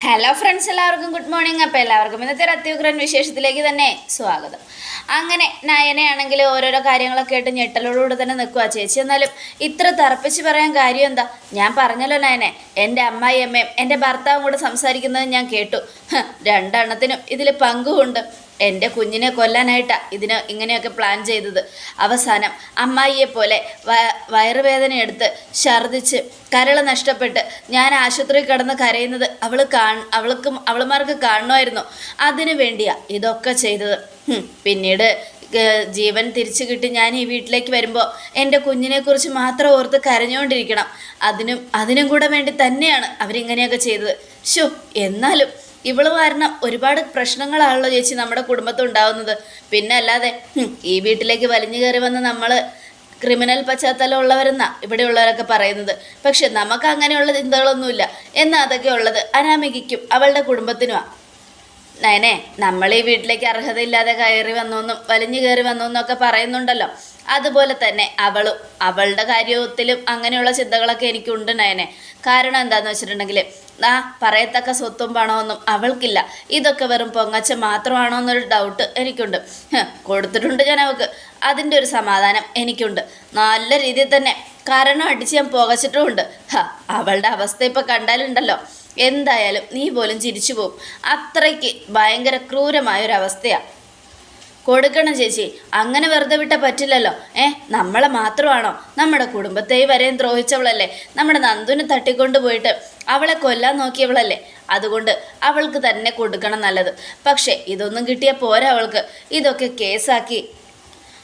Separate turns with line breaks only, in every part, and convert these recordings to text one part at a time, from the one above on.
Hello friends എല്ലാവർക്കും good morning അപ്പോൾ എല്ലാവർക്കും ഇന്നത്തെ ഒരു അത്യുഗ്രൻ വിശേഷത്തിലേക്ക് തന്നെ സ്വാഗതം. അങ്ങനെ നയനയാണെങ്കിൽ ഓരോരോ കാര്യങ്ങളൊക്കെ ആയിട്ട് ഞെട്ടലോടുകൂടെ തന്നെ നിൽക്കുക ചേച്ചി എന്നാലും ഇത്ര തറപ്പിച്ച് പറയാൻ കാര്യം എന്താ? ഞാൻ പറഞ്ഞല്ലോ നയനെ എന്റെ അമ്മായി അമ്മയും എന്റെ ഭർത്താവും കൂടെ സംസാരിക്കുന്നത് ഞാൻ കേട്ടു. രണ്ടെണ്ണത്തിനും ഇതിൽ പങ്കുമുണ്ട്. എന്റെ കുഞ്ഞിനെ കൊല്ലാനായിട്ടാ ഇതിന് ഇങ്ങനെയൊക്കെ പ്ലാൻ ചെയ്തത്. അവസാനം അമ്മായിയെ പോലെ വയറുവേദന എടുത്ത് ഛർദിച്ച് കരൾ നഷ്ടപ്പെട്ട് ഞാൻ ആശുപത്രിയിൽ കിടന്ന് കരയുന്നത് അവൾ കാ അവൾക്കും അവളുമാർക്ക് കാണണമായിരുന്നു അതിനു വേണ്ടിയാ ഇതൊക്കെ ചെയ്തത്. പിന്നീട് ജീവൻ തിരിച്ചു കിട്ടി ഞാൻ ഈ വീട്ടിലേക്ക് വരുമ്പോൾ എന്റെ കുഞ്ഞിനെക്കുറിച്ച് മാത്രം ഓർത്ത് കരഞ്ഞുകൊണ്ടിരിക്കണം അതിനും അതിനും കൂടെ വേണ്ടി തന്നെയാണ് അവരിങ്ങനെയൊക്കെ ചെയ്തത്. ഷോ എന്നാലും ഇവൾ കാരണം ഒരുപാട് പ്രശ്നങ്ങളാണല്ലോ ചേച്ചി നമ്മുടെ കുടുംബത്തിൽ ഉണ്ടാവുന്നത്. പിന്നെ അല്ലാതെ ഈ വീട്ടിലേക്ക് വലിഞ്ഞു കയറി വന്ന് നമ്മൾ ക്രിമിനൽ പശ്ചാത്തലം ഉള്ളവരെന്നാ ഇവിടെയുള്ളവരൊക്കെ പറയുന്നത്. പക്ഷെ നമുക്ക് അങ്ങനെയുള്ള ചിന്തകളൊന്നുമില്ല. എന്നാൽ അതൊക്കെ ഉള്ളത് അനാമികയ്ക്കും അവളുടെ കുടുംബത്തിനുമാണ് നയനെ നമ്മൾ ഈ വീട്ടിലേക്ക് അർഹതയില്ലാതെ കയറി വന്നോന്നും വലിഞ്ഞു കയറി വന്നോന്നൊക്കെ പറയുന്നുണ്ടല്ലോ. അതുപോലെ തന്നെ അവളും അവളുടെ കാര്യത്തിലും അങ്ങനെയുള്ള ചിന്തകളൊക്കെ എനിക്കുണ്ട് നയനെ. കാരണം എന്താണെന്ന് വെച്ചിട്ടുണ്ടെങ്കിൽ ആ പറയത്തക്ക സ്വത്തും പണമൊന്നും അവൾക്കില്ല. ഇതൊക്കെ വെറും പൊങ്ങച്ച മാത്രമാണോ എന്നൊരു ഡൗട്ട് എനിക്കുണ്ട് കൊടുത്തിട്ടുണ്ട് ഞാൻ അവൾക്ക് അതിന്റെ ഒരു സമാധാനം എനിക്കുണ്ട്. നല്ല രീതിയിൽ തന്നെ കാരണം അടിച്ച് ഞാൻ പുകച്ചിട്ടുമുണ്ട്. അവളുടെ അവസ്ഥ ഇപ്പം കണ്ടാലുണ്ടല്ലോ. എന്തായാലും നീ പോലും ചിരിച്ചു പോവും. അത്രയ്ക്ക് ഭയങ്കര ക്രൂരമായ ക്രൂരമായൊരവസ്ഥയാണ് കൊടുക്കണം ചേച്ചി അങ്ങനെ വെറുതെ വിട്ട പറ്റില്ലല്ലോ. ഏ നമ്മളെ മാത്രമാണോ? നമ്മുടെ കുടുംബത്തെ വരെയും ദ്രോഹിച്ചവളല്ലേ? നമ്മുടെ നന്ദുവിനെ തട്ടിക്കൊണ്ട് പോയിട്ട് അവളെ കൊല്ലാൻ നോക്കിയവളല്ലേ? അതുകൊണ്ട് അവൾക്ക് തന്നെ കൊടുക്കണം നല്ലത്. പക്ഷേ ഇതൊന്നും കിട്ടിയ പോരാ അവൾക്ക്. ഇതൊക്കെ കേസാക്കി.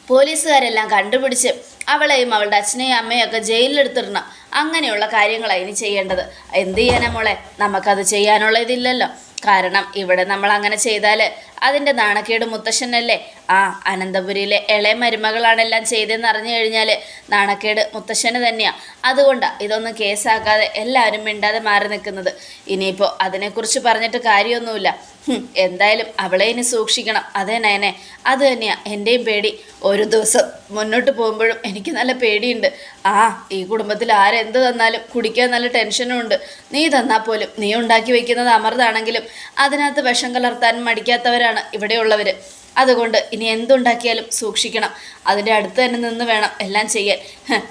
പോലീസുകാരെല്ലാം കണ്ടുപിടിച്ച് അവളെയും അവളുടെ അച്ഛനെയും അമ്മയും ഒക്കെ ജയിലിലെടുത്തിടണം. അങ്ങനെയുള്ള കാര്യങ്ങളാണ് ഇനി ചെയ്യേണ്ടത്. എന്ത് ചെയ്യാനാ മോളെ? നമുക്കത് ചെയ്യാനുള്ള ഇതില്ലല്ലോ കാരണം ഇവിടെ നമ്മൾ അങ്ങനെ ചെയ്താൽ അതിന്റെ നാണക്കേട് മുത്തശ്ശനല്ലേ? ആ അനന്തപുരിയിലെ ഇളയ മരുമകളാണെല്ലാം ചെയ്തതെന്ന് അറിഞ്ഞു കഴിഞ്ഞാൽ നാണക്കേട് മുത്തശ്ശന് തന്നെയാണ് അതുകൊണ്ടാണ് ഇതൊന്നും കേസാക്കാതെ എല്ലാവരും മിണ്ടാതെ മാറി നിൽക്കുന്നത്. ഇനിയിപ്പോൾ അതിനെക്കുറിച്ച് പറഞ്ഞിട്ട് കാര്യമൊന്നുമില്ല. എന്തായാലും അവളെ ഇനി സൂക്ഷിക്കണം. അതേ നയനെ അത് തന്നെയാണ് എന്റെയും പേടി. ഒരു ദിവസം മുന്നോട്ട് പോകുമ്പോഴും എനിക്ക് നല്ല പേടിയുണ്ട്. ആ ഈ കുടുംബത്തിൽ ആരെന്ത് തന്നാലും കുടിക്കാൻ നല്ല ടെൻഷനും ഉണ്ട്. നീ തന്നാൽ പോലും നീ ഉണ്ടാക്കി വയ്ക്കുന്നത് അമൃതാണെങ്കിലും അതിനകത്ത് വിഷം കലർത്താൻ മടിക്കാത്തവരാണ് ഇവിടെയുള്ളവർ അതുകൊണ്ട് ഇനി എന്തുണ്ടാക്കിയാലും സൂക്ഷിക്കണം. അതിന്റെ അടുത്ത് തന്നെ നിന്ന് വേണം എല്ലാം ചെയ്യാൻ.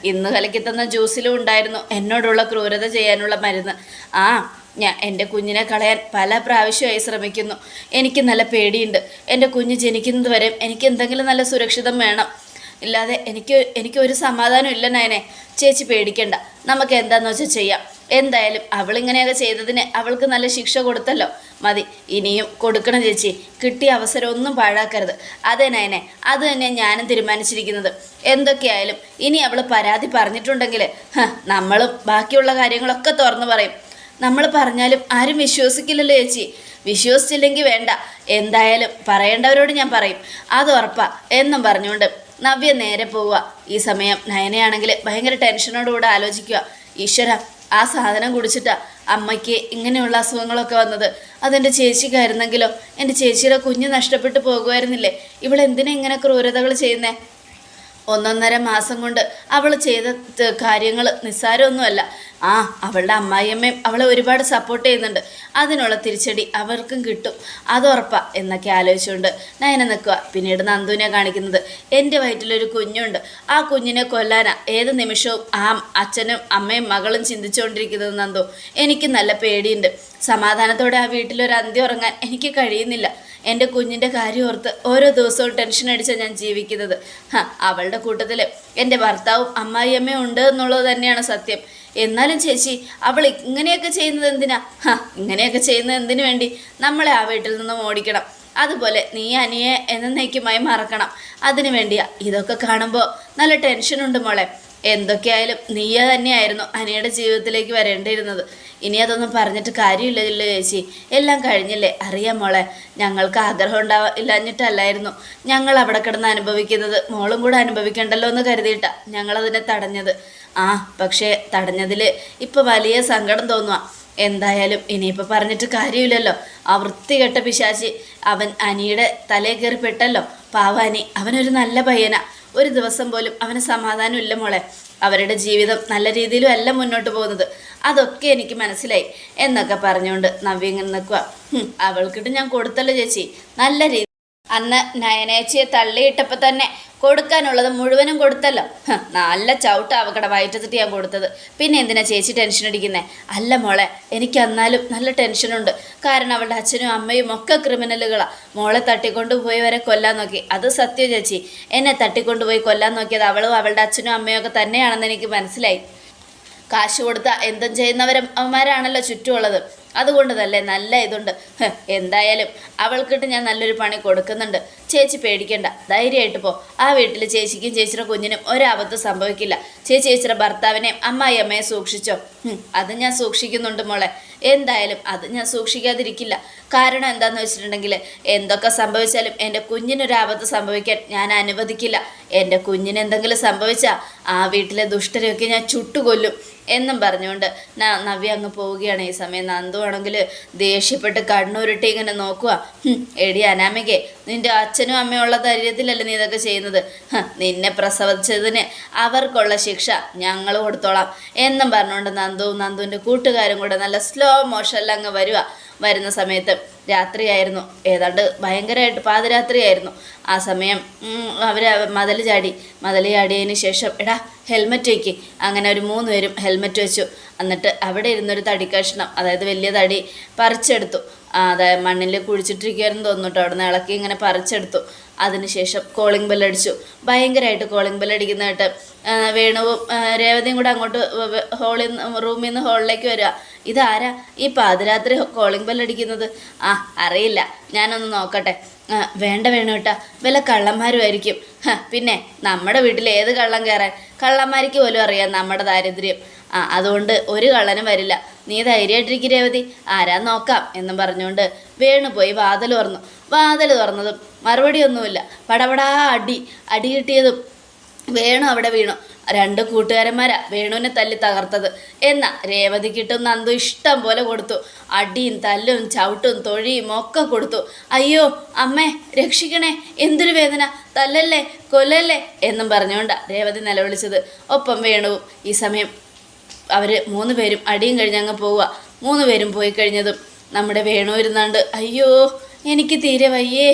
ഇന്ന് കലക്കി തന്ന ജ്യൂസിലും ഉണ്ടായിരുന്നു. എന്നോടുള്ള ക്രൂരത ചെയ്യാനുള്ള മരുന്ന്. ആ ഞാൻ എന്റെ കുഞ്ഞിനെ കളയാൻ പല പ്രാവശ്യമായി ശ്രമിക്കുന്നു. എനിക്ക് നല്ല പേടിയുണ്ട്. എന്റെ കുഞ്ഞ് ജനിക്കുന്നത് എനിക്ക് എന്തെങ്കിലും നല്ല സുരക്ഷിതം വേണം. ഇല്ലാതെ എനിക്ക് എനിക്ക് ഒരു സമാധാനം ഇല്ല നയനെ. ചേച്ചി പേടിക്കണ്ട. നമുക്ക് എന്താന്ന് വെച്ചാൽ ചെയ്യാം. എന്തായാലും അവളിങ്ങനെയൊക്കെ ചെയ്തതിന് അവൾക്ക് നല്ല ശിക്ഷ കൊടുത്തല്ലോ. മതി ഇനിയും കൊടുക്കണം ചേച്ചി. കിട്ടിയ അവസരം ഒന്നും പാഴാക്കരുത്. അതെ നയനെ അത് തന്നെ ഞാനും തീരുമാനിച്ചിരിക്കുന്നത്. എന്തൊക്കെയായാലും ഇനി അവൾ പരാതി പറഞ്ഞിട്ടുണ്ടെങ്കിൽ നമ്മളും ബാക്കിയുള്ള കാര്യങ്ങളൊക്കെ തുറന്നു പറയും. നമ്മൾ പറഞ്ഞാലും ആരും വിശ്വസിക്കില്ലല്ലോ ചേച്ചി. വിശ്വസിച്ചില്ലെങ്കിൽ വേണ്ട. എന്തായാലും പറയേണ്ടവരോട് ഞാൻ പറയും. അത് ഉറപ്പാ. എന്നും പറഞ്ഞുകൊണ്ട് നവ്യ നേരെ പോവുക. ഈ സമയം നയനയാണെങ്കിൽ ഭയങ്കര ടെൻഷനോടുകൂടെ ആലോചിക്കുക. ഈശ്വര ആ സാധനം കുടിച്ചിട്ടാ അമ്മയ്ക്ക് ഇങ്ങനെയുള്ള അസുഖങ്ങളൊക്കെ വന്നത്. അതെന്റെ ചേച്ചിക്കായിരുന്നെങ്കിലോ? എന്റെ ചേച്ചിയുടെ കുഞ്ഞ് നഷ്ടപ്പെട്ടു പോകുമായിരുന്നില്ലേ? ഇവളെന്തിനാ ഇങ്ങനെ ക്രൂരതകൾ ചെയ്യുന്നേ? ഒന്നൊന്നര മാസം കൊണ്ട് അവൾ ചെയ്ത കാര്യങ്ങൾ നിസ്സാരമൊന്നുമല്ല. ആ അവളുടെ അമ്മായിയമ്മയും അവളെ ഒരുപാട് സപ്പോർട്ട് ചെയ്യുന്നുണ്ട്. അതിനുള്ള തിരിച്ചടി അവർക്കും കിട്ടും. അതുറപ്പാ എന്നൊക്കെ ആലോചിച്ചുകൊണ്ട് നയന നിൽക്കുക പിന്നീട് നന്ദുവിനെ കാണിക്കുന്നത് എന്റെ വയറ്റിലൊരു കുഞ്ഞുണ്ട്. ആ കുഞ്ഞിനെ കൊല്ലാനാ. ഏത് നിമിഷവും ആ അച്ഛനും അമ്മയും മകളും ചിന്തിച്ചുകൊണ്ടിരിക്കുന്നത് നന്ദു. എനിക്ക് നല്ല പേടിയുണ്ട്. സമാധാനത്തോടെ ആ വീട്ടിലൊരു അന്ത്യം ഉറങ്ങാൻ എനിക്ക് കഴിയുന്നില്ല. എന്റെ കുഞ്ഞിന്റെ കാര്യം ഓർത്ത് ഓരോ ദിവസവും ടെൻഷൻ അടിച്ചാണ് ഞാൻ ജീവിക്കുന്നത്. അവളുടെ കൂട്ടത്തിൽ എന്റെ ഭർത്താവും അമ്മായിയമ്മയും ഉണ്ട് എന്നുള്ളത് തന്നെയാണ് സത്യം. എന്നാലും ചേച്ചി അവൾ ഇങ്ങനെയൊക്കെ ചെയ്യുന്നത് എന്തിനാ? ഇങ്ങനെയൊക്കെ ചെയ്യുന്നത് എന്തിനു വേണ്ടി? നമ്മളെ ആ വീട്ടിൽ നിന്നും ഓടിക്കണം. അതുപോലെ നീ അനിയെ എന്നേക്കുമായി മറക്കണം. അതിനു വേണ്ടിയാ ഇതൊക്കെ കാണുമ്പോൾ നല്ല ടെൻഷനുണ്ട് മോളെ. എന്തൊക്കെയായാലും നീയ തന്നെയായിരുന്നു അനിയുടെ ജീവിതത്തിലേക്ക് വരേണ്ടിയിരുന്നത്. ഇനി അതൊന്നും പറഞ്ഞിട്ട് കാര്യമില്ലല്ലോ ചേച്ചി. എല്ലാം കഴിഞ്ഞില്ലേ? അറിയാം മോളെ. ഞങ്ങൾക്ക് ആഗ്രഹം ഉണ്ടാവാ ഇല്ലാഞ്ഞിട്ടല്ലായിരുന്നു. ഞങ്ങൾ അവിടെ കിടന്ന് അനുഭവിക്കുന്നത്. മോളും കൂടെ അനുഭവിക്കണ്ടല്ലോ എന്ന് കരുതിയിട്ടാ ഞങ്ങളതിനെ തടഞ്ഞത്. ആ പക്ഷേ തടഞ്ഞതിൽ ഇപ്പൊ വലിയ സങ്കടം തോന്നുക എന്തായാലും ഇനിയിപ്പോൾ പറഞ്ഞിട്ട് കാര്യമില്ലല്ലോ. ആ വൃത്തികെട്ട പിശാചി അവൻ അനിയുടെ തലേ കയറി പെട്ടല്ലോ. പാവാനി അവനൊരു നല്ല പയ്യനാ. ഒരു ദിവസം പോലും അവന് സമാധാനമില്ല മോളെ. അവരുടെ ജീവിതം നല്ല രീതിയിലും അല്ല മുന്നോട്ട് പോകുന്നത്. അതൊക്കെ എനിക്ക് മനസ്സിലായി എന്നൊക്കെ പറഞ്ഞുകൊണ്ട് നവ്യ ഇങ്ങനെ നിൽക്കുക അവൾക്കിട്ട് ഞാൻ കൊടുത്തല്ലോ ചേച്ചി. നല്ല രീതി അന്ന് നയനേച്ചിയെ തള്ളിയിട്ടപ്പോൾ തന്നെ കൊടുക്കാനുള്ളത് മുഴുവനും കൊടുത്തല്ലോ. നല്ല ചവിട്ട അവക്കട വയറ്റത്തിട്ട് ഞാൻ കൊടുത്തത്. പിന്നെ എന്തിനാ ചേച്ചി ടെൻഷൻ അടിക്കുന്നത് അല്ല മോളെ എനിക്ക് എന്നാലും നല്ല ടെൻഷനുണ്ട് കാരണം അവളുടെ അച്ഛനും അമ്മയും ഒക്കെ ക്രിമിനലുകളാണ് മോളെ തട്ടിക്കൊണ്ടുപോയി വരെ കൊല്ലാൻ നോക്കി. അത് സത്യം ചേച്ചി. എന്നെ തട്ടിക്കൊണ്ടുപോയി കൊല്ലാൻ നോക്കിയത് അവളും അവളുടെ അച്ഛനും അമ്മയും ഒക്കെ തന്നെയാണെന്ന് എനിക്ക് മനസ്സിലായി. കാശ് കൊടുത്ത എന്തും ചെയ്യുന്നവരും അവന്മാരാണല്ലോ ചുറ്റുമുള്ളത്. അതുകൊണ്ട് തന്നെ നല്ല ഇതുണ്ട്. എന്തായാലും അവൾക്കിട്ട് ഞാൻ നല്ലൊരു പണി കൊടുക്കുന്നുണ്ട്. ചേച്ചി പേടിക്കണ്ട. ധൈര്യമായിട്ട് പോ. ആ വീട്ടിൽ ചേച്ചിക്കും ചേച്ചിയുടെ കുഞ്ഞിനും ഒരാപത്ത് സംഭവിക്കില്ല. ചേച്ചി ചേച്ചിയുടെ ഭർത്താവിനെയും അമ്മായി അമ്മയെ സൂക്ഷിച്ചോ. അത് ഞാൻ സൂക്ഷിക്കുന്നുണ്ട് മോളെ. എന്തായാലും അത് ഞാൻ സൂക്ഷിക്കാതിരിക്കില്ല. കാരണം എന്താന്ന് വെച്ചിട്ടുണ്ടെങ്കിൽ എന്തൊക്കെ സംഭവിച്ചാലും എന്റെ കുഞ്ഞിനൊരാപത്ത് സംഭവിക്കാൻ ഞാൻ അനുവദിക്കില്ല. എന്റെ കുഞ്ഞിന് എന്തെങ്കിലും സംഭവിച്ചാൽ ആ വീട്ടിലെ ദുഷ്ടരെയൊക്കെ ഞാൻ ചുട്ടുകൊല്ലും എന്നും പറഞ്ഞുകൊണ്ട് നവ്യ അങ്ങ് പോവുകയാണ്. ഈ സമയം നന്ദു ആണെങ്കിൽ ദേഷ്യപ്പെട്ട് കണ്ണുരുട്ടി ഇങ്ങനെ നോക്കുക എടി അനാമികെ നിന്റെ അച്ഛനും അമ്മയുള്ള ധൈര്യത്തിലല്ലേ നീ ഇതൊക്കെ ചെയ്യുന്നത്? നിന്നെ പ്രസവിച്ചതിന് അവർക്കുള്ള ശിക്ഷ ഞങ്ങൾ കൊടുത്തോളാം. എന്നും പറഞ്ഞുകൊണ്ട് നന്ദുവും നന്ദുവിന്റെ കൂട്ടുകാരും കൂടെ നല്ല സ്ലോ മോഷനിൽ അങ്ങ് വരിക വരുന്ന സമയത്ത് രാത്രിയായിരുന്നു. ഏതാണ്ട് ഭയങ്കരമായിട്ട് പാതിരാത്രിയായിരുന്നു. ആ സമയം അവർ മതൽ ചാടി. മതൽ ചാടിയതിന് ശേഷം എടാ ഹെൽമെറ്റ് വയ്ക്ക് അങ്ങനെ ഒരു മൂന്ന് പേരും ഹെൽമെറ്റ് വെച്ചു. എന്നിട്ട് അവിടെ ഇരുന്നൊരു തടി കഷ്ണം അതായത് വലിയ തടി പറിച്ചെടുത്തു. അതായത് മണ്ണിൽ കുഴിച്ചിട്ടിരിക്കുകയായിരുന്നു തോന്നിട്ടോ അവിടെ നിന്ന് ഇളക്കി ഇങ്ങനെ പറിച്ചെടുത്തു. അതിനുശേഷം കോളിംഗ് ബെല്ലടിച്ചു ഭയങ്കരമായിട്ട് കോളിംഗ് ബെല്ലടിക്കുന്നതായിട്ട് വേണുവും രേവതിയും കൂടെ അങ്ങോട്ട് ഹാളിൽ നിന്ന് റൂമിൽ നിന്ന് ഹോളിലേക്ക് വരിക. ഇതാരാ ഈ പാതിരാത്രി കോളിംഗ് ബെല്ലടിക്കുന്നത് ആ അറിയില്ല. ഞാനൊന്ന് നോക്കട്ടെ. വേണ്ട വേണു കേട്ടാ വല്ല കള്ളന്മാരുമായിരിക്കും. പിന്നെ നമ്മുടെ വീട്ടിൽ ഏത് കള്ളം കയറാൻ കള്ളന്മാർക്ക് പോലും അറിയാം നമ്മുടെ ദാരിദ്ര്യം. ആ അതുകൊണ്ട് ഒരു കള്ളനും വരില്ല. നീ ധൈര്യമായിട്ടിരിക്കും രേവതി. ആരാ നോക്കാം എന്നും പറഞ്ഞുകൊണ്ട് വേണു പോയി വാതിൽ തുറന്നു. വാതിൽ തുറന്നതും മറുപടിയൊന്നുമില്ല. പടപടാ അടി. അടി കിട്ടിയതും വേണു അവിടെ വീണു. രണ്ട് കൂട്ടുകാരന്മാരാ വേണുവിനെ തല്ലി തകർത്തത്. എന്നാ രേവതിക്കിട്ടും നന്ദു ഇഷ്ടം പോലെ കൊടുത്തു. അടിയും തല്ലും ചവിട്ടും തൊഴിയും ഒക്കെ കൊടുത്തു. അയ്യോ അമ്മേ രക്ഷിക്കണേ. എന്തൊരു വേദന. തല്ലല്ലേ കൊല്ലല്ലേ എന്നും പറഞ്ഞുകൊണ്ടാ രേവതി നിലവിളിച്ചത്. ഒപ്പം വേണുവും ഈ സമയം അവർ മൂന്ന് പേരും അടിയും കഴിഞ്ഞ് അങ്ങ് പോവുക മൂന്ന് പേരും പോയി കഴിഞ്ഞതും നമ്മുടെ വേണു ഇരുന്നാണ്ട് അയ്യോ എനിക്ക് തീരെ വയ്യേ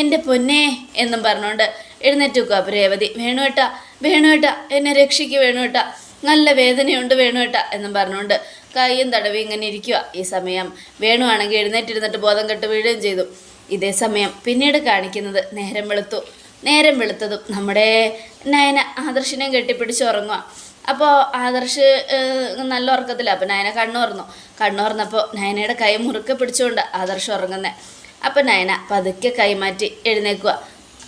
എന്റെ പൊന്നേ എന്നും പറഞ്ഞുകൊണ്ട് എഴുന്നേറ്റ് വെക്കുക അപ്പോൾ രേവതി വേണുവേട്ട വേണുവേട്ട എന്നെ രക്ഷിക്ക് വേണുവേട്ട നല്ല വേദനയുണ്ട് വേണുവേട്ട എന്നും പറഞ്ഞുകൊണ്ട് കൈയും തടവി ഇങ്ങനെ ഇരിക്കുക ഈ സമയം വേണുവാണെങ്കിൽ എഴുന്നേറ്റിരുന്നിട്ട് ബോധം കെട്ട് വീഴുകയും ചെയ്തു. ഇതേ സമയം പിന്നീട് കാണിക്കുന്നത് നേരം വെളുത്തു. നേരം വെളുത്തതും നമ്മുടെ നയന ആദർശിനെയും കെട്ടിപ്പിടിച്ച് ഉറങ്ങുക അപ്പോൾ ആദർശ് നല്ല ഉറക്കത്തില്ല അപ്പോൾ നയന കണ്ണു തുറന്നു കണ്ണു തുറന്നപ്പോൾ നയനയുടെ കൈ മുറുക്കെ പിടിച്ചുകൊണ്ട് ആദർശ് ഉറങ്ങുന്നത് അപ്പോൾ നയന പതുക്കെ കൈമാറ്റി എഴുന്നേക്കുക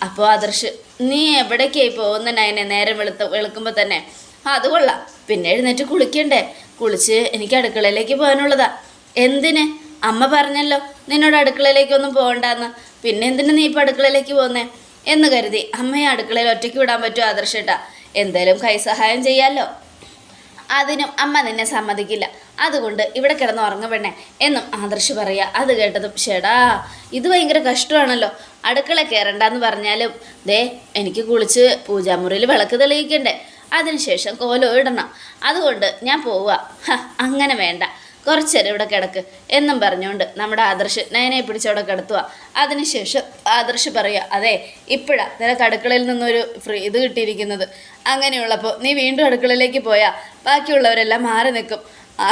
അപ്പോൾ ആദർശ് നീ എവിടേക്കായി പോകുന്ന നയനെ? നേരം വെളുത്ത വെളുക്കുമ്പോൾ തന്നെ. അത് കൊള്ളാം. പിന്നെ എഴുന്നേറ്റ് കുളിക്കണ്ടേ? കുളിച്ച് എനിക്ക് അടുക്കളയിലേക്ക് പോകാനുള്ളതാ. എന്തിന്? അമ്മ പറഞ്ഞല്ലോ നിന്നോട് അടുക്കളയിലേക്കൊന്നും പോകണ്ടെന്ന്. പിന്നെ എന്തിനു നീ ഇപ്പോൾ അടുക്കളയിലേക്ക് പോകുന്നേ? എന്ന് കരുതി അമ്മയെ അടുക്കളയിൽ ഒറ്റയ്ക്ക് വിടാൻ പറ്റുമോ ആദർശേട്ടാ എന്തായാലും കൈസഹായം ചെയ്യാമല്ലോ അതിനും അമ്മ നിന്നെ സമ്മതിക്കില്ല. അതുകൊണ്ട് ഇവിടെ കിടന്ന് ഉറങ്ങ പെണ്ണേ എന്നും ആദർശ് പറയുക അത് കേട്ടതും ഷെടാ ഇത് ഭയങ്കര കഷ്ടമാണല്ലോ. അടുക്കള കയറണ്ടെന്ന് പറഞ്ഞാലും ദേ എനിക്ക് കുളിച്ച് പൂജാമുറിയിൽ വിളക്ക് തെളിയിക്കണ്ടേ? അതിനുശേഷം കോലോ ഇടണം. അതുകൊണ്ട് ഞാൻ പോവുക. അങ്ങനെ വേണ്ട. കുറച്ചേരം ഇവിടെ കിടക്ക് എന്നും പറഞ്ഞുകൊണ്ട് നമ്മുടെ ആദർശ് നയനെ പിടിച്ചവിടെ കിടത്തുക അതിനുശേഷം ആദർശ് പറയുക അതെ ഇപ്പോഴാ നിനക്ക് അടുക്കളയിൽ നിന്നൊരു ഫ്രീ ഇത് കിട്ടിയിരിക്കുന്നത്. അങ്ങനെയുള്ളപ്പോൾ നീ വീണ്ടും അടുക്കളയിലേക്ക് പോയാൽ ബാക്കിയുള്ളവരെല്ലാം മാറി നിൽക്കും. ആ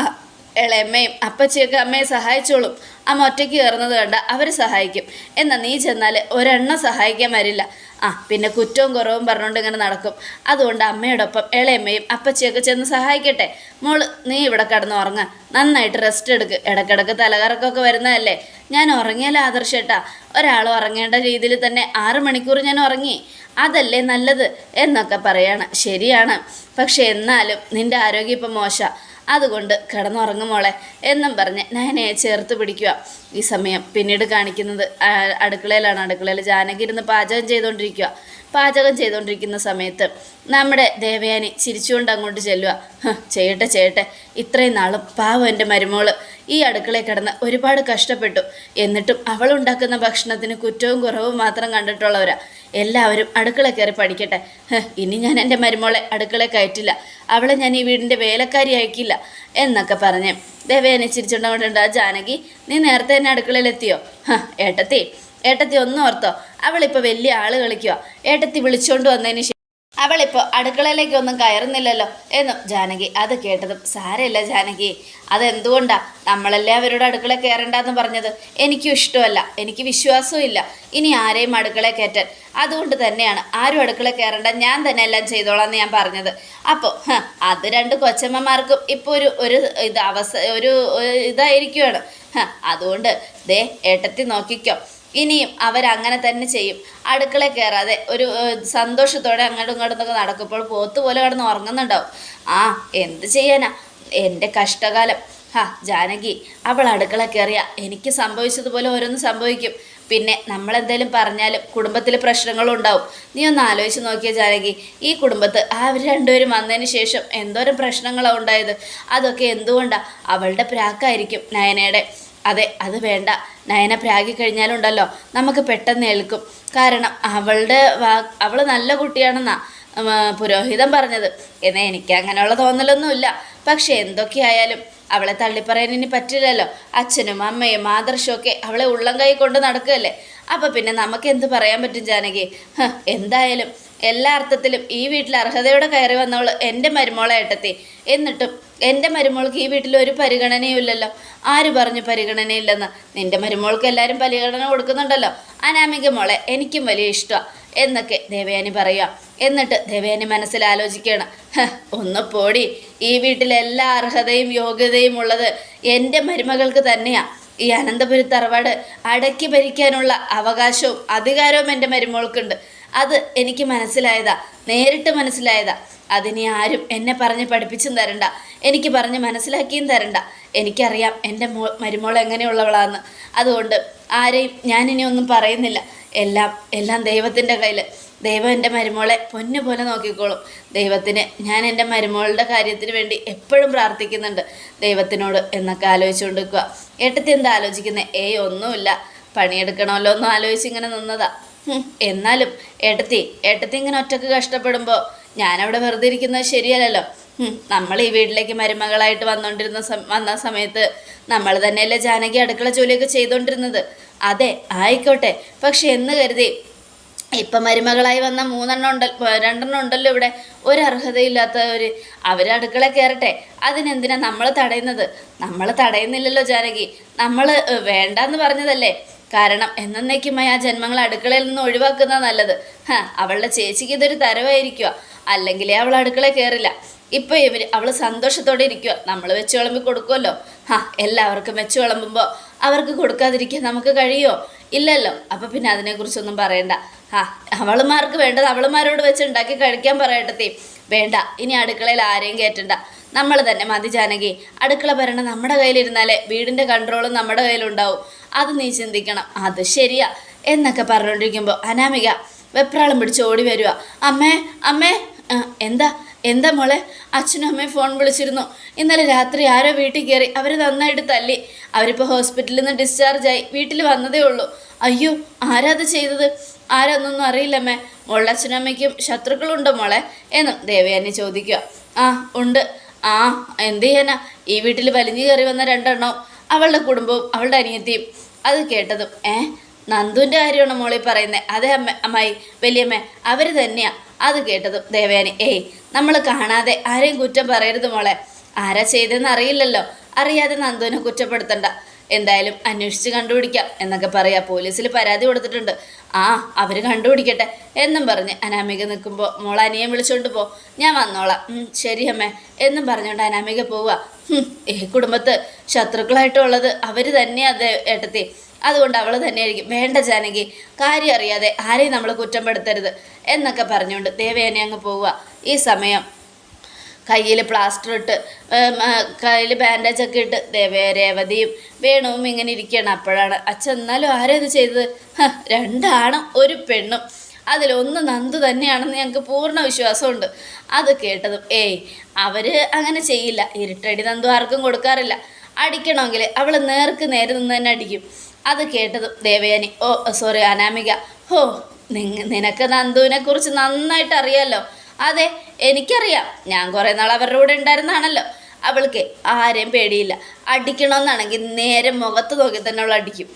ഇളയമ്മയും അപ്പച്ചിയൊക്കെ അമ്മയെ സഹായിച്ചോളും. അമ്മ ഒറ്റയ്ക്ക് കയറുന്നത് കണ്ട അവർ സഹായിക്കും. എന്നാൽ നീ ചെന്നാൽ ഒരെണ്ണം സഹായിക്കാൻ വരില്ല. ആ പിന്നെ കുറ്റവും കുറവും പറഞ്ഞുകൊണ്ട് ഇങ്ങനെ നടക്കും. അതുകൊണ്ട് അമ്മയോടൊപ്പം ഇളയമ്മയും അപ്പച്ചിയൊക്കെ ചെന്ന് സഹായിക്കട്ടെ. മോൾ നീ ഇവിടെ കിടന്ന് ഉറങ്ങ. നന്നായിട്ട് റെസ്റ്റ് എടുക്ക്. ഇടക്കിടക്ക് തലകറക്കമൊക്കെ വരുന്നതല്ലേ? ഞാൻ ഉറങ്ങിയാലോ ആദർശേട്ടാ ഒരാൾ ഉറങ്ങേണ്ട രീതിയിൽ തന്നെ ആറ് മണിക്കൂർ ഞാൻ ഉറങ്ങി. അതല്ലേ നല്ലത്? എന്നൊക്കെ പറയാണ്. ശരിയാണ്. പക്ഷെ എന്നാലും നിന്റെ ആരോഗ്യം ഇപ്പം മോശം. അതുകൊണ്ട് കിടന്നുറങ്ങും മോളെ എന്നും പറഞ്ഞ് നയനയെ ചേർത്ത് പിടിക്കുക. ഈ സമയം പിന്നീട് കാണിക്കുന്നത് അടുക്കളയിലാണ്. അടുക്കളയിൽ ജാനകി ഇരുന്ന് പാചകം ചെയ്തുകൊണ്ടിരിക്കുക. പാചകം ചെയ്തുകൊണ്ടിരിക്കുന്ന സമയത്ത് നമ്മുടെ ദേവയാനി ചിരിച്ചുകൊണ്ട് അങ്ങോട്ട് ചെല്ലുക. ചെയ്യട്ടെ ചെയ്യട്ടെ. ഇത്രയും നാളും പാവം എന്റെ മരുമോൾ ഈ അടുക്കളയിൽ കിടന്ന് ഒരുപാട് കഷ്ടപ്പെട്ടു. എന്നിട്ടും അവൾ ഉണ്ടാക്കുന്ന ഭക്ഷണത്തിന് കുറ്റവും കുറവും മാത്രം കണ്ടിട്ടുള്ളവരാ. എല്ലാവരും അടുക്കള കയറി പഠിക്കട്ടെ. ഇനി ഞാൻ എന്റെ മരുമോളെ അടുക്കള കയറ്റില്ല. അവളെ ഞാൻ ഈ വീടിന്റെ വേലക്കാരി അയക്കില്ല എന്നൊക്കെ പറഞ്ഞ് ദേവയാനി ചിരിച്ചുകൊണ്ടുകൊണ്ട് "ആ ജാനകി നീ നേരത്തെ തന്നെ അടുക്കളയിലെത്തിയോ ഏട്ടത്തി ഏട്ടത്തി ഒന്നും ഓർത്തോ? അവളിപ്പോൾ വലിയ ആൾ കളിക്കുക ഏട്ടത്തി വിളിച്ചോണ്ട് വന്നതിന് ശേഷം അവളിപ്പോൾ അടുക്കളയിലേക്കൊന്നും കയറുന്നില്ലല്ലോ എന്നും ജാനകി അത് കേട്ടതും സാരമില്ല ജാനകി. അതെന്തുകൊണ്ടാ നമ്മളല്ലേ അവരോട് അടുക്കള കയറണ്ടെന്ന് പറഞ്ഞത്? എനിക്കും ഇഷ്ടമല്ല. എനിക്ക് വിശ്വാസവും ഇല്ല. ഇനി ആരെയും അടുക്കള കയറ്റാൻ. അതുകൊണ്ട് തന്നെയാണ് ആരും അടുക്കള കയറണ്ട. ഞാൻ തന്നെ എല്ലാം ചെയ്തോളാം എന്ന് ഞാൻ പറഞ്ഞത്. അപ്പോൾ അത് രണ്ട് കൊച്ചമ്മമാർക്കും ഇപ്പോൾ ഒരു ഒരു ഇത് അവസ ഒരു ഇതായിരിക്കുവാണ്. അതുകൊണ്ട് ദേ ഏട്ടത്തി നോക്കിക്കോ. ഇനിയും അവരങ്ങനെ തന്നെ ചെയ്യും. അടുക്കള കയറാതെ ഒരു സന്തോഷത്തോടെ അങ്ങോട്ടും ഇങ്ങോട്ടും ഒക്കെ നടക്കുമ്പോൾ പോത്ത് പോലെ കിടന്ന് ഉറങ്ങുന്നുണ്ടാവും. ആ എന്ത് ചെയ്യാനാ? എന്റെ കഷ്ടകാലം. ഹാ ജാനകി അവൾ അടുക്കള കയറിയ എനിക്ക് സംഭവിച്ചതുപോലെ ഓരോന്ന് സംഭവിക്കും. പിന്നെ നമ്മളെന്തേലും പറഞ്ഞാലും കുടുംബത്തിൽ പ്രശ്നങ്ങളും ഉണ്ടാവും. നീ ഒന്ന് ആലോചിച്ച് നോക്കിയ ജാനകി. ഈ കുടുംബത്ത് അവർ രണ്ടുപേരും വന്നതിന് ശേഷം എന്തോരം പ്രശ്നങ്ങളാണ് ഉണ്ടായത്. അതൊക്കെ എന്തുകൊണ്ടാണ് അവളുടെ പ്രാക്കായിരിക്കും നയനയുടെ. അതെ അത് വേണ്ട. നയന പ്രാഗി കഴിഞ്ഞാലുണ്ടല്ലോ നമുക്ക് പെട്ടെന്ന് ഏൽക്കും. കാരണം അവളുടെ അവൾ നല്ല കുട്ടിയാണെന്നാ പുരോഹിതൻ പറഞ്ഞത്. എന്നാൽ എനിക്ക് അങ്ങനെയുള്ള തോന്നലൊന്നുമില്ല. പക്ഷേ എന്തൊക്കെയായാലും അവളെ തള്ളിപ്പറയാൻ ഇനി പറ്റില്ലല്ലോ. അച്ഛനും അമ്മയും ആദർശവും അവളെ ഉള്ളം കൈ കൊണ്ട് നടക്കുകയല്ലേ. അപ്പം പിന്നെ നമുക്ക് എന്ത് പറയാൻ പറ്റും ജാനകി? എന്തായാലും എല്ലാ അർത്ഥത്തിലും ഈ വീട്ടിൽ അർഹതയോടെ കയറി വന്നവൾ എന്റെ മരുമോളെ ഏട്ടത്തി. എന്നിട്ടും എന്റെ മരുമോൾക്ക് ഈ വീട്ടിൽ ഒരു പരിഗണനയുമില്ലല്ലോ ആര് പറഞ്ഞു പരിഗണനയില്ലെന്ന്? നിന്റെ മരുമോൾക്ക് എല്ലാവരും പരിഗണന കൊടുക്കുന്നുണ്ടല്ലോ. അനാമിക മോളെ എനിക്കും വലിയ ഇഷ്ടമാണ് എന്നൊക്കെ ദേവയാനി പറയുക എന്നിട്ട് ദേവയാനി മനസ്സിൽ ആലോചിക്കുകയാണ്. "ഹ്, ഒന്ന് പോടി. ഈ വീട്ടിലെ എല്ലാ അർഹതയും യോഗ്യതയും ഉള്ളത് എന്റെ മരുമകൾക്ക് തന്നെയാണ് ഈ അനന്തപുരി തറവാട് അടക്കി ഭരിക്കാനുള്ള അവകാശവും അധികാരവും എന്റെ മരുമോൾക്കുണ്ട്. അത് എനിക്ക് മനസ്സിലായതാ നേരിട്ട് മനസ്സിലായതാ. അതിനി ആരും എന്നെ പറഞ്ഞ് പഠിപ്പിച്ചും തരണ്ട. എനിക്ക് പറഞ്ഞ് മനസ്സിലാക്കിയും തരണ്ട. എനിക്കറിയാം എന്റെ മോ മരുമോൾ എങ്ങനെയുള്ളവളാന്ന്. അതുകൊണ്ട് ആരെയും ഞാനിനി ഒന്നും പറയുന്നില്ല. എല്ലാം എല്ലാം ദൈവത്തിന്റെ കയ്യിൽ ദൈവം എന്റെ മരുമോളെ പൊന്നു പോലെ നോക്കിക്കോളും. ദൈവത്തിന് ഞാൻ എന്റെ മരുമോളുടെ കാര്യത്തിന് വേണ്ടി എപ്പോഴും പ്രാർത്ഥിക്കുന്നുണ്ട്. ദൈവത്തിനോട് എന്നൊക്കെ ആലോചിച്ചുകൊണ്ട് നിൽക്കുക ഏട്ടത്തി എന്താ ആലോചിക്കുന്നത് ഏയ് ഒന്നുമില്ല. പണിയെടുക്കണമല്ലോ ഒന്നും ആലോചിച്ച് ഇങ്ങനെ നിന്നതാ. എന്നാലും ഏട്ടത്തി ഏട്ടത്തി ഇങ്ങനെ ഒറ്റയ്ക്ക് കഷ്ടപ്പെടുമ്പോൾ ഞാനവിടെ വെറുതെ ഇരിക്കുന്നത് ശരിയല്ലല്ലോ. നമ്മൾ ഈ വീട്ടിലേക്ക് മരുമകളായിട്ട് വന്നോണ്ടിരുന്ന വന്ന സമയത്ത് നമ്മൾ തന്നെയല്ലേ ജാനകി അടുക്കള ജോലിയൊക്കെ ചെയ്തുകൊണ്ടിരുന്നത് അതെ ആയിക്കോട്ടെ. പക്ഷെ എന്ന് കരുതി ഇപ്പം മരുമകളായി വന്ന മൂന്നെണ്ണം ഉണ്ടല്ലോ രണ്ടെണ്ണം ഉണ്ടല്ലോ ഇവിടെ. ഒരു അർഹതയില്ലാത്തവർ അവർ അടുക്കള കയറട്ടെ. അതിനെന്തിനാ നമ്മൾ തടയുന്നത്? നമ്മൾ തടയുന്നില്ലല്ലോ ജാനകി. നമ്മൾ വേണ്ടാന്ന് പറഞ്ഞതല്ലേ? കാരണം എന്നേക്കുമായി ആ ജന്മങ്ങൾ അടുക്കളയിൽ നിന്ന് ഒഴിവാക്കുന്ന നല്ലത്. അവളുടെ ചേച്ചിക്ക് ഇതൊരു തരവായിരിക്കുക അല്ലെങ്കിലേ അവൾ അടുക്കള കയറില്ല ഇപ്പൊ ഇവർ അവൾ സന്തോഷത്തോടെ ഇരിക്കുക നമ്മൾ വെച്ച് വിളമ്പി കൊടുക്കുമല്ലോ ഹാ എല്ലാവർക്കും വെച്ച് വിളമ്പുമ്പോൾ അവർക്ക് കൊടുക്കാതിരിക്കാൻ നമുക്ക് കഴിയുമോ ഇല്ലല്ലോ. അപ്പൊ പിന്നെ അതിനെക്കുറിച്ചൊന്നും പറയണ്ട. ഹാ അവളുമാർക്ക് വേണ്ടത് അവളുമാരോട് വെച്ച് ഉണ്ടാക്കി കഴിക്കാൻ പറയട്ടെ വേണ്ട ഇനി അടുക്കളയിൽ ആരെയും കയറ്റണ്ട നമ്മൾ തന്നെ മതി ജാനകി. അടുക്കള ഭരണം നമ്മുടെ കയ്യിലിരുന്നാലേ വീടിന്റെ കൺട്രോളും നമ്മുടെ കയ്യിലുണ്ടാവും. അത് നീ ചിന്തിക്കണം. അത് ശരിയാ. എന്നൊക്കെ പറഞ്ഞുകൊണ്ടിരിക്കുമ്പോൾ അനാമിക വെപ്രാളം പിടിച്ച് ഓടി വരിക അമ്മേ അമ്മേ എന്താ? എന്താ മോളെ? അച്ഛനും അമ്മയും ഫോൺ വിളിച്ചിരുന്നു. ഇന്നലെ രാത്രി ആരോ വീട്ടിൽ കയറി അവർ നന്നായിട്ട് തല്ലി. അവരിപ്പോൾ ഹോസ്പിറ്റലിൽ നിന്ന് ഡിസ്ചാർജായി വീട്ടിൽ വന്നതേ ഉള്ളൂ. അയ്യോ ആരാ അത് ചെയ്തത്? ആരാന്നൊന്നും അറിയില്ലമ്മേ മോളുടെ അച്ഛനും അമ്മയ്ക്കും ശത്രുക്കളുണ്ടോ മോളെ? എന്നും ദേവയാനി ചോദിക്കുക ആ ഉണ്ട്. ആ എന്ത് ചെയ്യാനാ? ഈ വീട്ടിൽ വലിഞ്ഞു കയറി വന്ന രണ്ടെണ്ണം അവളുടെ കുടുംബവും അവളുടെ അനിയത്തിയും. അത് കേട്ടതും ഏ? നന്ദുവിന്റെ കാര്യമാണ് മോളി പറയുന്നത് അതെ അമ്മ അമ്മായി വലിയമ്മ അവർ തന്നെയാ. അത് കേട്ടതും ദേവയാനി ഏയ് നമ്മൾ കാണാതെ ആരെയും കുറ്റം പറയരുത് മോളെ. ആരാ ചെയ്തതെന്ന് അറിയില്ലല്ലോ. അറിയാതെ നന്ദുവിനെ കുറ്റപ്പെടുത്തണ്ട. എന്തായാലും അന്വേഷിച്ച് കണ്ടുപിടിക്കാം എന്നൊക്കെ പറയാ. പോലീസിൽ പരാതി കൊടുത്തിട്ടുണ്ട്. ആ അവർ കണ്ടുപിടിക്കട്ടെ എന്നും പറഞ്ഞ് അനാമിക നിൽക്കുമ്പോൾ മോൾ അനിയൻ വിളിച്ചോണ്ട് പോ. ഞാൻ വന്നോളാം. ശരി അമ്മേ എന്നും പറഞ്ഞുകൊണ്ട് അനാമിക പോവുക ഈ കുടുംബത്ത് ശത്രുക്കളായിട്ടുള്ളത് അവർ തന്നെയാ അത് ഏട്ടത്തി. അതുകൊണ്ട് അവൾ തന്നെയായിരിക്കും. വേണ്ട ജാനകി കാര്യം അറിയാതെ ആരെയും നമ്മൾ കുറ്റപ്പെടുത്തരുത് എന്നൊക്കെ പറഞ്ഞുകൊണ്ട് ദേവേനെ അങ്ങ് പോവുക ഈ സമയം കയ്യിൽ പ്ലാസ്റ്റർ ഇട്ട് കയ്യിൽ ബാൻഡേജ് ഒക്കെ ഇട്ട് രേവതിയും വേണുവും ഇങ്ങനെ ഇരിക്കുകയാണ് അപ്പോഴാണ് അച്ഛൻ എന്നാലും ആരാ ഇത് ചെയ്തത്? രണ്ടാണ് ഒരു പെണ്ണും. അതിലൊന്ന് നന്ദു തന്നെയാണെന്ന് ഞങ്ങൾക്ക് പൂർണ വിശ്വാസമുണ്ട്. അത് കേട്ടതും ഏയ് അവർ അങ്ങനെ ചെയ്യില്ല. ഇരുട്ടടി നന്ദു ആർക്കും കൊടുക്കാറില്ല. അടിക്കണമെങ്കിൽ അവൾ നേർക്ക് നേരെ നിന്ന് തന്നെ അടിക്കും. അത് കേട്ടതും ദേവയാനി ഓ സോറി അനാമിക. ഹോ നിനക്ക് നന്ദുവിനെ കുറിച്ച് നന്നായിട്ട് അറിയാമല്ലോ അതെ എനിക്കറിയാം. ഞാൻ കുറേ നാൾ അവരുടെ കൂടെ ഉണ്ടായിരുന്നാണല്ലോ അവൾക്ക് ആരെയും പേടിയില്ല. അടിക്കണമെന്നാണെങ്കിൽ നേരെ മുഖത്ത് നോക്കി തന്നെ അവൾ അടിക്കും.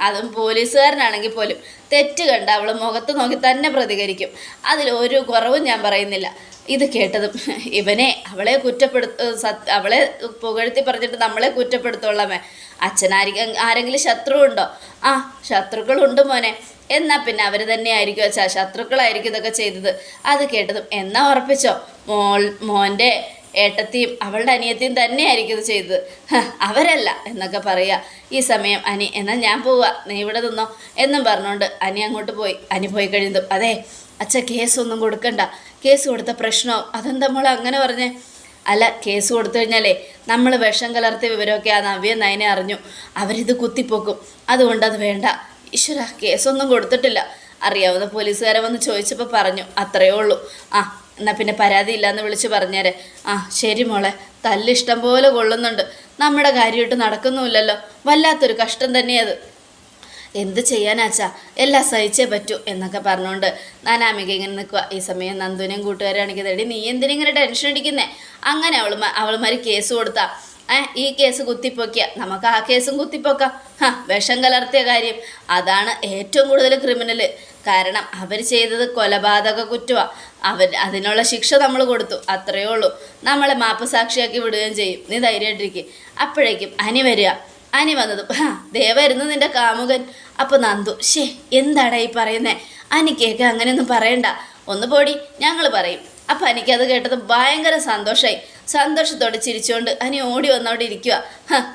അതും പോലീസുകാരനാണെങ്കിൽ പോലും തെറ്റ് കണ്ട് അവൾ മുഖത്ത് നോക്കി തന്നെ പ്രതികരിക്കും. അതിൽ ഒരു കുറവും ഞാൻ പറയുന്നില്ല. ഇത് കേട്ടതും ഇവനെ അവളെ കുറ്റപ്പെടുത്ത സത് അവളെ പുകഴ്ത്തി പറഞ്ഞിട്ട് നമ്മളെ കുറ്റപ്പെടുത്തോളാമേ അച്ഛനായിരിക്കും ആരെങ്കിലും ശത്രു ഉണ്ടോ ആ ശത്രുക്കളുണ്ട് മോനെ. എന്നാൽ പിന്നെ അവർ തന്നെ ആയിരിക്കും അച്ഛാ. ശത്രുക്കളായിരിക്കും ഇതൊക്കെ ചെയ്തത്. അത് കേട്ടതും എന്നാ ഉറപ്പിച്ചോ? മോൾ മോന്റെ ഏട്ടത്തിയും അവളുടെ അനിയത്തിയും തന്നെയായിരിക്കും ഇത് ചെയ്തത്. അവരല്ല എന്നൊക്കെ പറയുക ഈ സമയം അനി എന്നാൽ ഞാൻ പോവുക നീ ഇവിടെ നിന്നോ എന്നും പറഞ്ഞുകൊണ്ട് അനി അങ്ങോട്ട് പോയി. അനി പോയി കഴിഞ്ഞതും അതെ അച്ഛ കേസൊന്നും കൊടുക്കണ്ട. കേസ് കൊടുത്ത പ്രശ്നവും അതെന്താ നമ്മൾ അങ്ങനെ പറഞ്ഞേ? അല്ല കേസ് കൊടുത്തു കഴിഞ്ഞാലേ നമ്മൾ വിഷം കലർത്തിയ വിവരമൊക്കെ ആ നവ്യ നയനെ അറിഞ്ഞു. അവരിത് കുത്തിപ്പോക്കും. അതുകൊണ്ട് അത് വേണ്ട. ഈശ്വര കേസൊന്നും കൊടുത്തിട്ടില്ല. അറിയാവുന്ന പോലീസുകാരെ വന്ന് ചോദിച്ചപ്പോൾ പറഞ്ഞു അത്രയേ ഉള്ളൂ. ആ എന്നാൽ പിന്നെ പരാതി ഇല്ലയെന്ന് വിളിച്ച് പറഞ്ഞേരെ. ആ ശരി മോളെ. തല്ലിഷ്ടം പോലെ കൊള്ളുന്നുണ്ട്. നമ്മുടെ കാര്യമായിട്ട് നടക്കുന്നുമില്ലല്ലോ. വല്ലാത്തൊരു കഷ്ടം തന്നെയത്. എന്ത് ചെയ്യാനാച്ചാ എല്ലാം സഹിച്ചേ പറ്റൂ എന്നൊക്കെ പറഞ്ഞുകൊണ്ട് നാനാമിക ഇങ്ങനെ നിൽക്കുക ഈ സമയം നന്ദുവിനെയും കൂട്ടുകാരാണെങ്കിൽ തേടി നീ എന്തിനിങ്ങനെ ടെൻഷൻ അടിക്കുന്നേ? അങ്ങനെ അവൾ അവൾമാർ കേസ് കൊടുത്താ. ഏ ഈ കേസ് കുത്തിപ്പൊക്കിയ. നമുക്ക് ആ കേസും കുത്തിപ്പൊക്കാം. വിഷം കലർത്തിയ കാര്യം. അതാണ് ഏറ്റവും കൂടുതൽ ക്രിമിനൽ കാരണം അവർ ചെയ്തത് കൊലപാതക കുറ്റമാണ് അവർ അതിനുള്ള ശിക്ഷ നമ്മൾ കൊടുത്തു. അത്രയേ ഉള്ളൂ. നമ്മളെ മാപ്പ് സാക്ഷിയാക്കി വിടുകയും ചെയ്യും. നീ ധൈര്യമായിട്ടിരിക്കും. അപ്പോഴേക്കും അനി വരിക. അനി വന്നതും ഹാ വരുന്നു നിന്റെ കാമുകൻ. അപ്പോൾ നന്ദു ഷേ എന്താടാ ഈ പറയുന്നേ? കേൾക്കുക അങ്ങനെയൊന്നും പറയണ്ട. ഒന്ന് പോടി ഞങ്ങൾ പറയും. അപ്പം എനിക്കത് കേട്ടത് ഭയങ്കര സന്തോഷമായി സന്തോഷത്തോടെ ചിരിച്ചുകൊണ്ട് അനി ഓടി വന്നവിടെ ഇരിക്കുക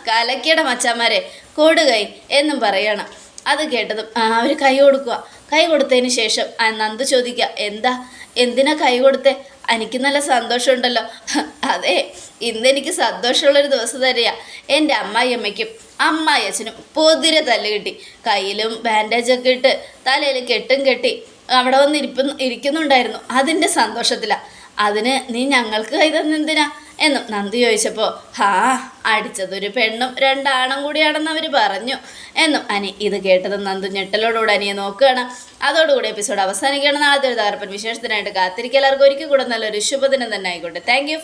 കലക്കിയുടെ മച്ചാന്മാരെ കൊടുകൈ എന്നും പറയണം. അത് കേട്ടതും അവർ കൈ കൊടുക്കുക കൈ കൊടുത്തതിന് ശേഷം നന്ദു ചോദിക്കുക എന്താ എന്തിനാ കൈ കൊടുത്തേ? എനിക്ക് നല്ല സന്തോഷമുണ്ടല്ലോ. അതെ ഇന്നെനിക്ക് സന്തോഷമുള്ളൊരു ദിവസം തരെയാ എന്റെ അമ്മായിയമ്മയ്ക്കും അമ്മായി അച്ഛനും പൊതിരെ തല്ല് കിട്ടി. കയ്യിലും ബാൻഡേജൊക്കെ ഇട്ട് തലയിൽ കെട്ടും കെട്ടി അവിടെ വന്ന് ഇരിക്കുന്നുണ്ടായിരുന്നു. അതിന്റെ സന്തോഷത്തിലാണ് അതിന് നീ ഞങ്ങൾക്ക് കൈ തന്നെന്തിനാ? എന്നും നന്ദി ചോദിച്ചപ്പോൾ ഹാ അടിച്ചതൊരു പെണ്ണും രണ്ടാണും കൂടിയാണെന്ന് അവർ പറഞ്ഞു. എന്നും അനി ഇത് കേട്ടത് നന്ദു ഞെട്ടലോടുകൂടി അനിയെ നോക്കുകയാണ്. അതോടുകൂടി എപ്പിസോഡ് അവസാനിക്കുകയാണ്. നാളത്തെ ഒരു തകർപ്പൻ വിശേഷത്തിനായിട്ട് കാത്തിരിക്കുക. എല്ലാവർക്കും ഒരിക്കൽ കൂടെ നല്ലൊരു ശുഭദിനം തന്നെ ആയിക്കോട്ടെ. താങ്ക്